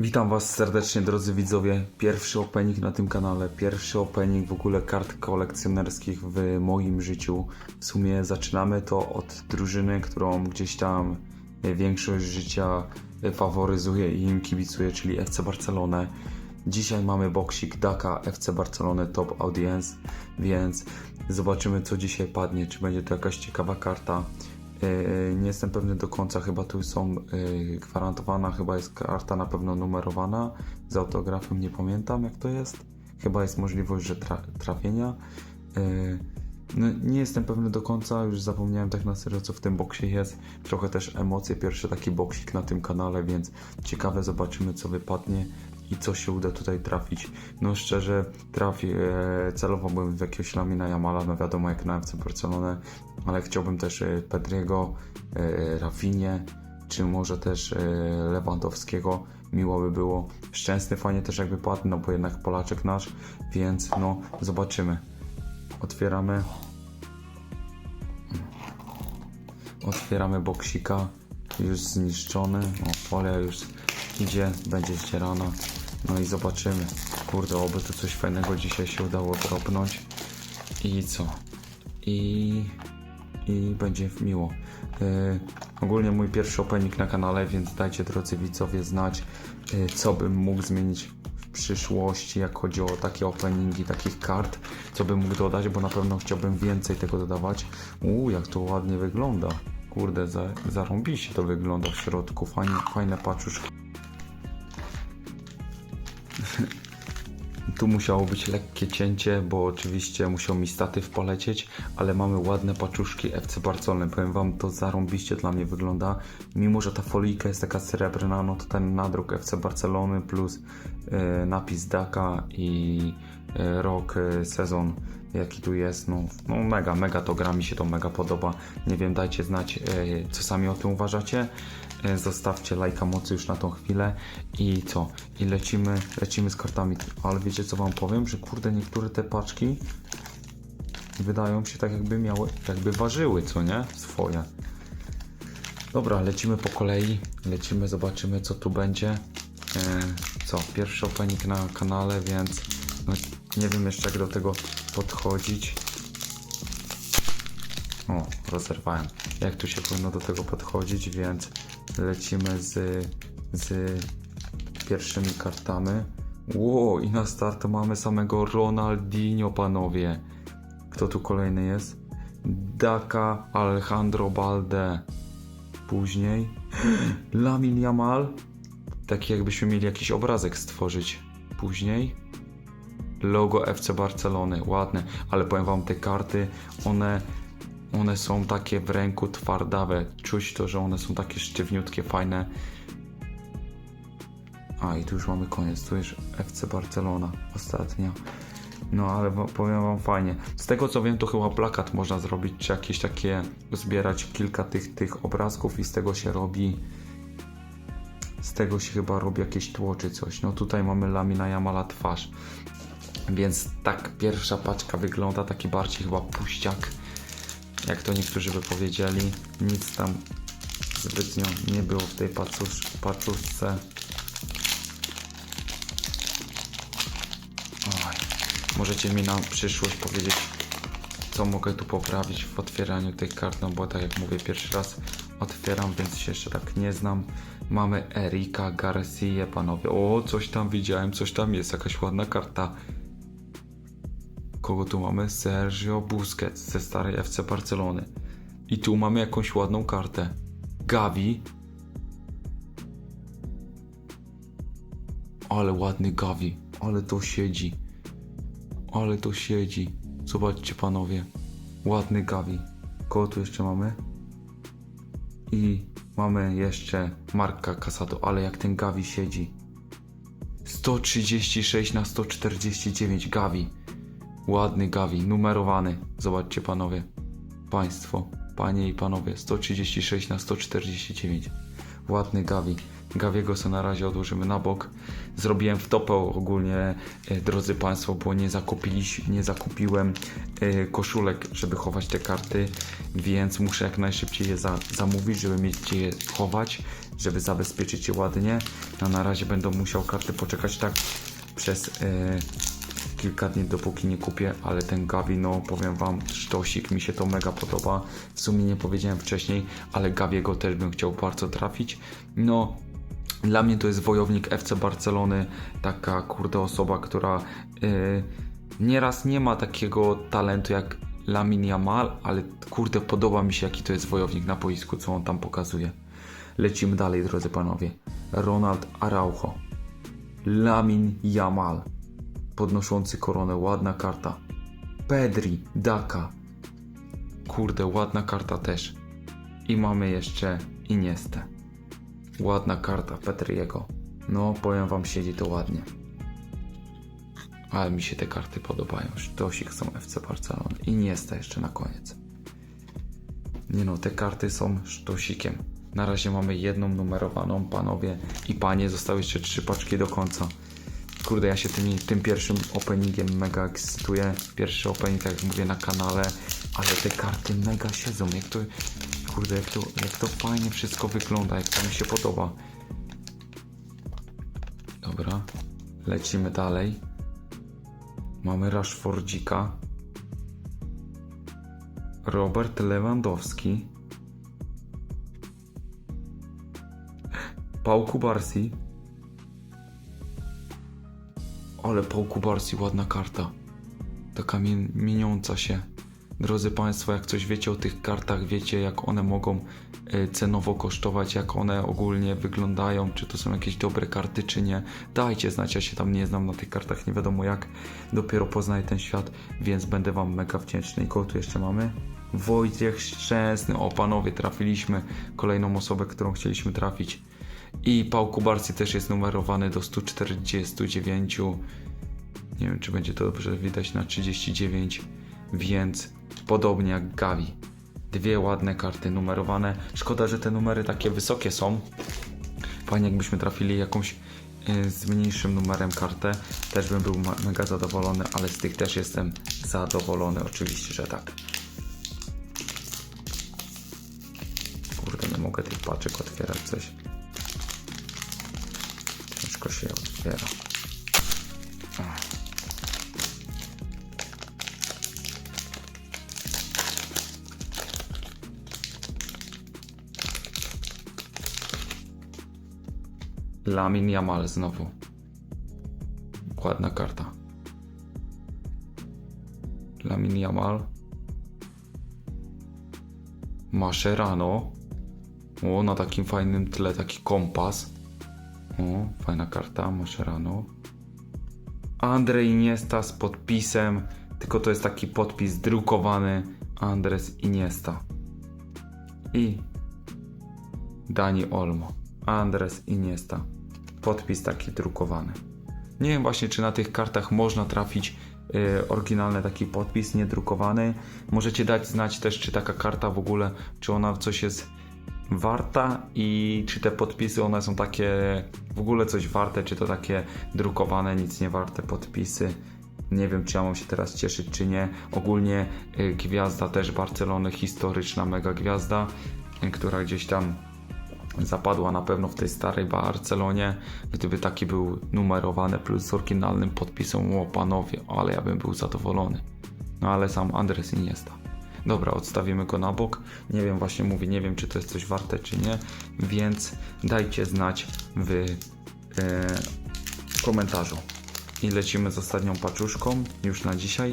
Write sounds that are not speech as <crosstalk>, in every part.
Witam Was serdecznie, drodzy widzowie. Pierwszy opening na tym kanale, pierwszy opening w ogóle kart kolekcjonerskich w moim życiu. W sumie zaczynamy to od drużyny, którą gdzieś tam e, większość życia e, faworyzuje i im kibicuje, czyli FC Barcelonę. Dzisiaj mamy boksik Daka FC Barcelony Top Audience, więc zobaczymy co dzisiaj padnie, czy będzie to jakaś ciekawa karta. Yy, Nie jestem pewny do końca, chyba tu są yy, gwarantowana, chyba jest karta na pewno numerowana z autografem, nie pamiętam jak to jest. Chyba jest możliwość, że tra trafienia. No, nie jestem pewny do końca, już zapomniałem tak na serio co w tym boksie jest. Trochę też emocje, pierwszy taki boksik na tym kanale, więc ciekawe zobaczymy co wypadnie i co się uda tutaj trafić. No szczerze, trafi, e, celowałbym w jakiegoś Lamina Jamala, no wiadomo jak na FC Barcelonę, ale chciałbym też e, Pedriego, e, Rafinie, czy może też Lewandowskiego. Miło by było. Szczęsny fajnie też jakby padł, no bo jednak Polaczek nasz, więc no zobaczymy. Otwieramy. Otwieramy boksika, już zniszczony. O, folia już idzie, będzie ścierana. No i zobaczymy. Kurde, oby tu coś fajnego dzisiaj się udało dropnąć. I co? I, i będzie miło. Yy, ogólnie mój pierwszy opening na kanale, więc dajcie drodzy widzowie znać, yy, co bym mógł zmienić w przyszłości, jak chodzi o takie openingi takich kart, co bym mógł dodać, bo na pewno chciałbym więcej tego dodawać. Uuu, jak to ładnie wygląda. Kurde, za, zarąbiście to wygląda w środku. Fajne, fajne paczuszki. Tu musiało być lekkie cięcie, bo oczywiście musiał mi statyw polecieć, ale mamy ładne paczuszki FC Barcelony. Powiem wam, to zarąbiście dla mnie wygląda. Mimo, że ta folijka jest taka srebrna, no to ten nadruk FC Barcelony plus e, napis Daka i e, rok, e, sezon jaki tu jest, no, no mega, mega to gra, mi się to mega podoba. Nie wiem, dajcie znać, e, co sami o tym uważacie. E, Zostawcie lajka mocy już na tą chwilę i co? I lecimy, lecimy z kartami. Ale wiecie co wam powiem? Że kurde, niektóre te paczki wydają się tak jakby miały, jakby ważyły, co nie? Swoje. Dobra, lecimy po kolei. Lecimy, zobaczymy co tu będzie. E, co? Pierwszy opening na kanale, więc no, nie wiem jeszcze jak do tego podchodzić. O, rozerwałem. Jak tu się powinno do tego podchodzić, więc lecimy z, z pierwszymi kartami. Ło, i na start mamy samego Ronaldinho, panowie. Kto tu kolejny jest? Daka Alejandro Balde. Później <gasps> Lamin Yamal. Taki jakbyśmy mieli jakiś obrazek stworzyć. Później logo FC Barcelony, ładne, ale powiem wam, te karty, one, one są takie w ręku twardawe, czuć to, że one są takie sztywniutkie, fajne. A i tu już mamy koniec, tu już FC Barcelona, ostatnia. No ale powiem wam fajnie. Z tego co wiem, to chyba plakat można zrobić, czy jakieś takie, zbierać kilka tych, tych obrazków i z tego się robi z tego się chyba robi jakieś tło czy coś. No tutaj mamy Lamina Jamala twarz. Więc tak pierwsza paczka wygląda taki bardziej chyba puściak. Jak to niektórzy by powiedzieli. Nic tam zbytnio nie było w tej paczusz, paczuszce. Oj. Możecie mi na przyszłość powiedzieć, co mogę tu poprawić w otwieraniu tych kart, no bo tak jak mówię, pierwszy raz otwieram, więc się jeszcze tak nie znam. Mamy Erika Garcia, panowie. O, coś tam widziałem, coś tam jest, jakaś ładna karta. Kogo tu mamy? Sergio Busquets ze starej FC Barcelony. I tu mamy jakąś ładną kartę. Gavi. Ale ładny Gavi. Ale to siedzi. Ale to siedzi. Zobaczcie panowie. Ładny Gavi. Kogo tu jeszcze mamy? I mamy jeszcze Marka Casado, ale jak ten Gavi siedzi. 136 na 149 Gavi. Ładny Gavi, numerowany. Zobaczcie panowie. Państwo, panie i panowie, 136 na 149. Ładny Gavi. Gawiego sobie na razie odłożymy na bok. Zrobiłem wtopę ogólnie, e, drodzy Państwo, bo nie, nie zakupiłem e, koszulek, żeby chować te karty, więc muszę jak najszybciej je za, zamówić, żeby mieć gdzie je chować, żeby zabezpieczyć je ładnie. No na razie będę musiał karty poczekać tak przez e, kilka dni, dopóki nie kupię, ale ten Gavi, no powiem Wam, sztosik, mi się to mega podoba. W sumie nie powiedziałem wcześniej, ale Gaviego też bym chciał bardzo trafić. No, dla mnie to jest wojownik FC Barcelony, taka kurde osoba, która yy, nieraz nie ma takiego talentu jak Lamin Yamal, ale kurde podoba mi się jaki to jest wojownik na boisku, co on tam pokazuje. Lecimy dalej, drodzy panowie. Ronald Araujo. Lamin Yamal. Podnoszący koronę, ładna karta. Pedri, Daka. Kurde, ładna karta też. I mamy jeszcze Iniestę. Ładna karta Petriego. No, powiem wam, siedzi to ładnie. Ale mi się te karty podobają. Sztosik są FC Barcelony. I Iniesta jeszcze na koniec. Nie no, te karty są sztosikiem. Na razie mamy jedną numerowaną, panowie i panie. Zostały jeszcze trzy paczki do końca. Kurde, ja się tym, tym pierwszym openingiem mega ekscytuję. Pierwszy opening, tak jak mówię, na kanale. Ale te karty mega siedzą. Jak to, kurde, jak to, jak to fajnie wszystko wygląda, jak to mi się podoba. Dobra, lecimy dalej. Mamy Rashfordzika. Robert Lewandowski. Pał Kubarsi. Ale Pał Kubarsi, ładna karta. Taka mi- mieniąca się. Drodzy Państwo, jak coś wiecie o tych kartach, wiecie jak one mogą e, cenowo kosztować, jak one ogólnie wyglądają, czy to są jakieś dobre karty, czy nie. Dajcie znać, ja się tam nie znam na tych kartach, nie wiadomo jak. Dopiero poznaję ten świat, więc będę Wam mega wdzięczny. I kogo tu jeszcze mamy? Wojciech Szczęsny. O, panowie, trafiliśmy kolejną osobę, którą chcieliśmy trafić. I Pał Kubarski też jest numerowany do 149. Nie wiem, czy będzie to dobrze widać na 39, więc podobnie jak Gavi. Dwie ładne karty numerowane. Szkoda, że te numery takie wysokie są. Fajnie, jakbyśmy trafili jakąś y, z mniejszym numerem kartę. Też bym był mega zadowolony, ale z tych też jestem zadowolony. Oczywiście, że tak. Kurde, nie mogę tych paczek otwierać coś. Ciężko się otwiera. Lamin Yamal znowu. Ładna karta. Lamin Yamal. Mascherano. O, na takim fajnym tle taki kompas. O, fajna karta, Mascherano. Andrzej Iniesta z podpisem, tylko to jest taki podpis drukowany Andres Iniesta. I Dani Olmo. Andres Iniesta. Podpis taki drukowany. Nie wiem właśnie, czy na tych kartach można trafić y, oryginalny taki podpis, niedrukowany. Możecie dać znać też, czy taka karta w ogóle, czy ona coś jest warta i czy te podpisy one są takie w ogóle coś warte, czy to takie drukowane, nic nie warte podpisy. Nie wiem, czy ja mam się teraz cieszyć, czy nie. Ogólnie y, gwiazda też Barcelony, historyczna mega gwiazda, y, która gdzieś tam zapadła na pewno w tej starej Barcelonie. Gdyby taki był numerowany plus z oryginalnym podpisem, o panowie, ale ja bym był zadowolony. No ale sam Andres Iniesta. Dobra, odstawimy go na bok. Nie wiem, właśnie mówię, nie wiem, czy to jest coś warte, czy nie, więc dajcie znać w e, komentarzu. I lecimy z ostatnią paczuszką już na dzisiaj.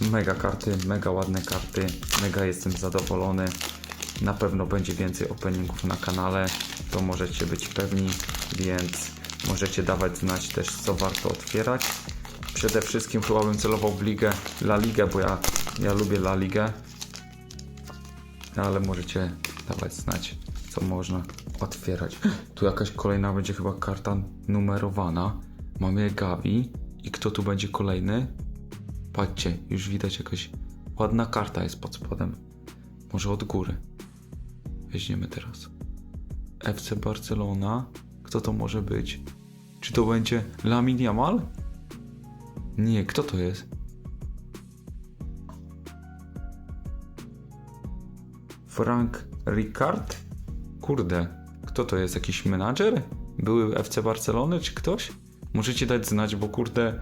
Mega karty, mega ładne karty, mega jestem zadowolony. Na pewno będzie więcej openingów na kanale, to możecie być pewni, więc możecie dawać znać też, co warto otwierać. Przede wszystkim chyba bym celował w ligę La Ligę, bo ja, ja lubię La Ligę. Ale możecie dawać znać, co można otwierać. Tu jakaś kolejna będzie chyba karta numerowana. Mamy Gavi. I kto tu będzie kolejny? Patrzcie, już widać jakaś ładna karta jest pod spodem. Może od góry. Weźmiemy teraz. FC Barcelona. Kto to może być? Czy to będzie Lamin Yamal? Nie, kto to jest? Frank Ricard? Kurde, kto to jest? Jakiś menadżer? Były FC Barcelony czy ktoś? Możecie dać znać, bo kurde.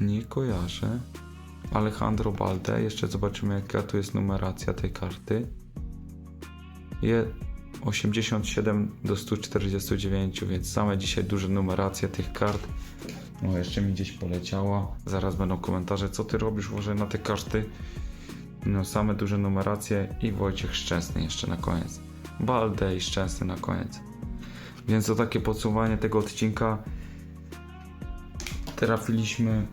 Nie kojarzę. Alejandro Balde, jeszcze zobaczymy jaka tu jest numeracja tej karty. Je 87 do 149, więc same dzisiaj duże numeracje tych kart. No jeszcze mi gdzieś poleciała. Zaraz będą komentarze, co ty robisz może na te karty. No same duże numeracje i Wojciech Szczęsny jeszcze na koniec. Balde i Szczęsny na koniec. Więc to takie podsumowanie tego odcinka. Trafiliśmy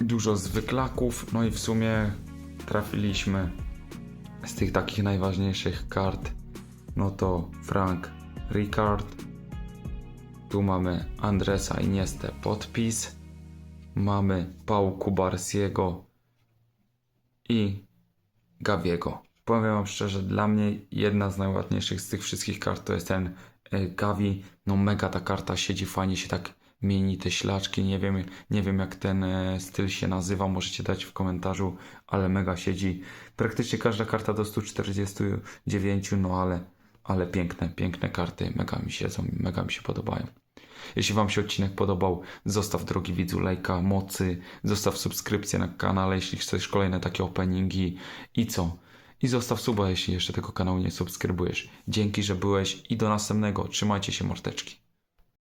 dużo zwyklaków, no i w sumie trafiliśmy z tych takich najważniejszych kart. No to Frank Ricard. Tu mamy Andresa Iniestę podpis. Mamy Pau Kubarsiego i Gaviego. Powiem wam szczerze, dla mnie jedna z najładniejszych z tych wszystkich kart to jest ten e, Gavi. No mega ta karta siedzi, fajnie się tak mieni te ślaczki. Nie wiem, nie wiem jak ten e, styl się nazywa, możecie dać w komentarzu, ale mega siedzi. Praktycznie każda karta do 149, no ale, ale piękne, piękne karty, mega mi się, mega mi się podobają. Jeśli Wam się odcinek podobał, zostaw drogi widzu lajka, mocy, zostaw subskrypcję na kanale, jeśli chcesz kolejne takie openingi i co? I zostaw suba, jeśli jeszcze tego kanału nie subskrybujesz. Dzięki, że byłeś i do następnego. Trzymajcie się, mordeczki.